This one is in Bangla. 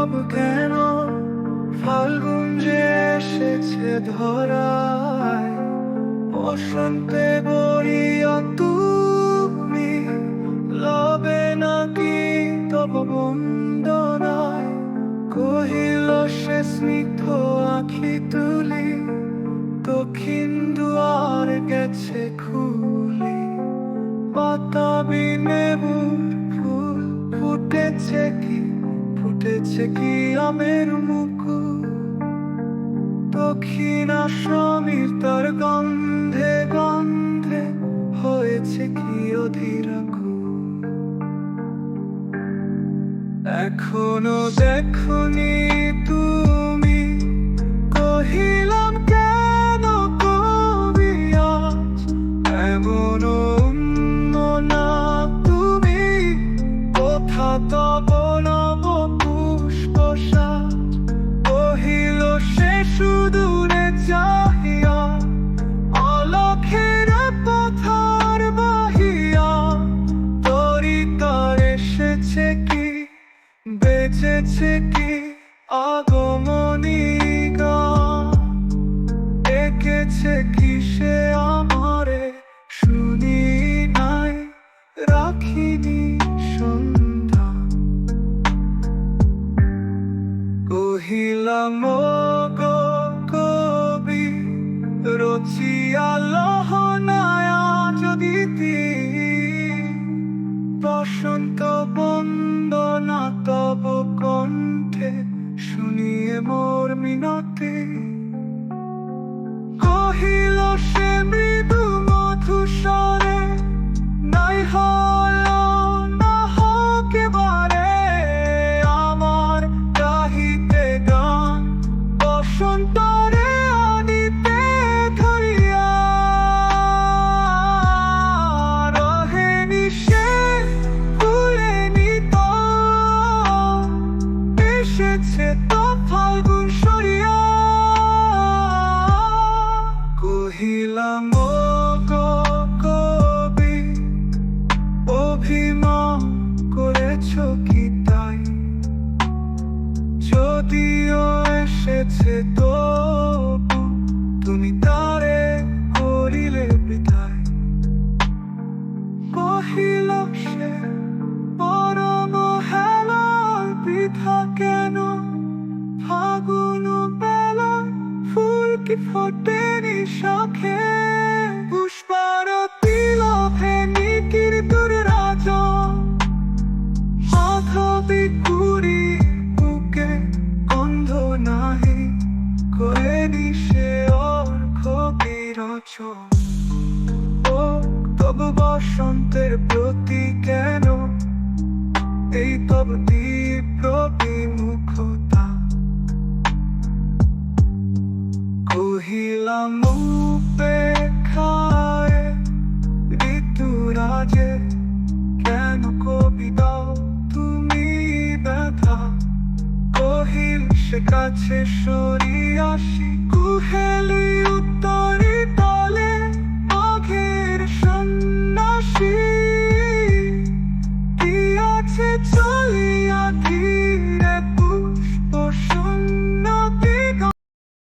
নীরব কেন ফাল্গুন যে এসেছে ধরায়? বসন্তে গড়িয়া তুমি লবে নাকি? তব বন্দনায় কহিল সে স্নিগ্ধ আখি তুলি। দক্ষিণ দুয়ার গেছে খুলি। পাতাবি নেবু ফুল ফুটেছে কি আমের মুকু দক্ষিণা স্বামীর তার গন্ধে গন্ধে হয়েছে কি অধীরাকু এখনও দেখনি বেঁচেছে কি আগমনী এঁকেছে কি সে আমারে? শুনি নাই রাখিনি সন্ধ্যা। কহিলাম মিনতি কহিল সে মৃদু কি ফোটেনি শাখে। পুষ্পারতি লোভে নিকির দূর রাজা। মাধবী কুড়ি বুকে গন্ধ নাহি করে দিশে অর্ঘ বিরচন ও, তব বসন্তের প্রতি কেন? এই তব তীব্র কহিলাম উপেক্ষায় ঋতুরাজে কেন কবিতাও তুমি ব্যথা? কহিল সে কাছে সরিয়াসি